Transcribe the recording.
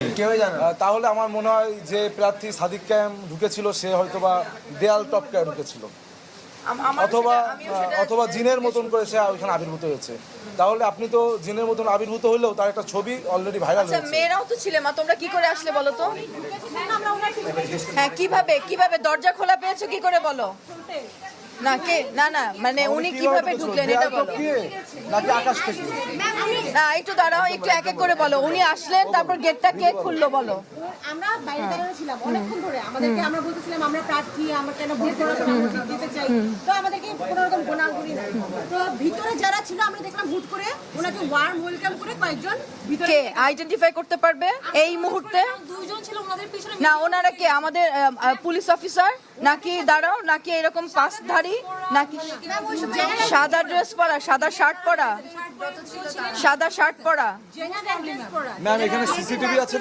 কেউই জানে তাহলে আমার মনে হয় যে প্রার্থী সাদিক ক্যাম ঢুকেছিল সে হয়তো বা দেয়াল টপকে ঢুকেছিল। অথবা অথবা জিনের মতন করে সে ওইখানে আবির্ভূত হয়েছে। তাহলে আপনি তো জিনের মতন আবির্ভূত হলেও তার একটা ছবি অলরেডি ভাইরাল আচ্ছা হয়েছে। মেয়েরাও তো ছিলেন মা তোমরা কি করে আসলে বলো তো? হ্যাঁ কীভাবে কীভাবে দরজা খোলা পেয়েছ? কি করে বলো? না কে? না না মানে উনি কীভাবে ঢুকলেন এটা বলো। নাকি আকাশ থেকে? না একটু দাঁড়াও একটু এক এক করে বলো। উনি আসলেন তারপর গেটটা কে খুললো বলো? আমরা বাইরে দাঁড়ানো ছিলাম অনেকক্ষণ ধরে। আমাদেরকে আমরা বলতেছিলাম আমরা প্রার্থী আমরা কেন ভোট করার জন্য আমরা ভোট দিতে চাই। তো আমাদেরকে কোনো রকম গোনাগুনি নাই তো ভিতরে যারা ছিল আমরা দেখলাম হুট করে ওনাকে ওয়ার্ম ওয়েলকাম করে কয়েকজন ভিতরে কে আইডেন্টিফাই করতে পারবে এই মুহূর্তে? দুইজন ছিল ওনাদের পিছনে না ওনারা কে? আমাদের পুলিশ অফিসার নাকি দাঁড়াও নাকি এরকম পাসধারী নাকি সাদা ড্রেস পরা সাদা শার্ট পরা। সাদা শার্ট পরা। ম্যাম এখানে সিসিটিভি আছে